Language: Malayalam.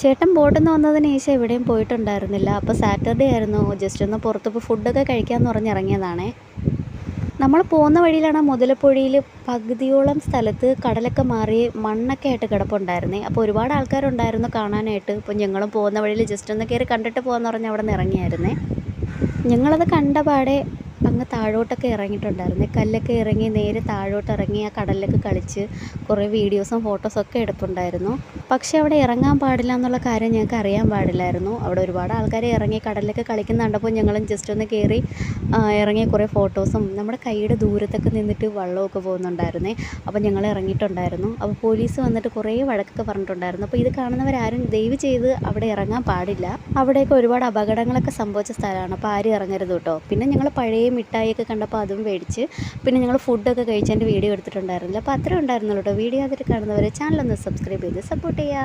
ചേട്ടൻ ബോട്ടിൽ നിന്ന് വന്നതിന് ശേഷം എവിടെയും പോയിട്ടുണ്ടായിരുന്നില്ല. അപ്പോൾ സാറ്റർഡേ ആയിരുന്നു. ജസ്റ്റ് ഒന്ന് പുറത്ത് പോയി ഫുഡൊക്കെ കഴിക്കാമെന്ന് പറഞ്ഞ് ഇറങ്ങിയതാണേ. നമ്മൾ പോകുന്ന വഴിയിലാണ് മുതലപ്പുഴയിൽ പകുതിയോളം സ്ഥലത്ത് കടലൊക്കെ മാറി മണ്ണൊക്കെ ആയിട്ട് കിടപ്പുണ്ടായിരുന്നേ. അപ്പോൾ ഒരുപാട് ആൾക്കാരുണ്ടായിരുന്നു കാണാനായിട്ട്. ഇപ്പോൾ ഞങ്ങളും പോകുന്ന വഴിയിൽ ജസ്റ്റ് ഒന്ന് കയറി കണ്ടിട്ട് പോകാമെന്ന് പറഞ്ഞ് അവിടെ നിന്ന് ഇറങ്ങിയായിരുന്നേ. ഞങ്ങളത് കണ്ട പാടെ അങ്ങ് താഴോട്ടൊക്കെ ഇറങ്ങിയിട്ടുണ്ടായിരുന്നു. കല്ലൊക്കെ ഇറങ്ങി നേരെ താഴോട്ട് ഇറങ്ങി ആ കടലിലൊക്കെ കളിച്ച് കുറേ വീഡിയോസും ഫോട്ടോസൊക്കെ എടുത്തിട്ടുണ്ടായിരുന്നു പക്ഷേ അവിടെ ഇറങ്ങാൻ പാടില്ല എന്നുള്ള കാര്യം ഞങ്ങൾക്ക് അറിയാൻ പാടില്ലായിരുന്നു. അവിടെ ഒരുപാട് ആൾക്കാർ ഇറങ്ങി കടലിലൊക്കെ കളിക്കുന്ന കണ്ടപ്പോൾ ഞങ്ങളും ജസ്റ്റ് ഒന്ന് കയറി ഇറങ്ങിയ കുറേ ഫോട്ടോസും നമ്മുടെ കൈയുടെ ദൂരത്തൊക്കെ നിന്നിട്ട് വള്ളമൊക്കെ പോകുന്നുണ്ടായിരുന്നേ. അപ്പോൾ ഞങ്ങൾ ഇറങ്ങിയിട്ടുണ്ടായിരുന്നു. അപ്പോൾ പോലീസ് വന്നിട്ട് കുറേ വഴക്കൊക്കെ പറഞ്ഞിട്ടുണ്ടായിരുന്നു. അപ്പോൾ ഇത് കാണുന്നവരാരും ദയവ് ചെയ്ത് അവിടെ ഇറങ്ങാൻ പാടില്ല. അവിടെയൊക്കെ ഒരുപാട് അപകടങ്ങളൊക്കെ സംഭവിച്ച സ്ഥലമാണ്. അപ്പോൾ ആരും ഇറങ്ങരുത് കേട്ടോ. പിന്നെ ഞങ്ങൾ പഴയ മിഠായിയൊക്കെ കണ്ടപ്പോൾ അതും മേടിച്ച് പിന്നെ ഞങ്ങൾ ഫുഡൊക്കെ കഴിച്ചതിന്റെ വീഡിയോ എടുത്തിട്ടുണ്ടായിരുന്നില്ല. അപ്പോൾ അത്രേ ഉണ്ടായിരുന്നുള്ളൂ കേട്ടോ. വീഡിയോ അതിൽ കാണുന്നവരെ ചാനലൊന്ന് സബ്സ്ക്രൈബ് ചെയ്ത് സപ്പോർട്ട് ചെയ്യുക.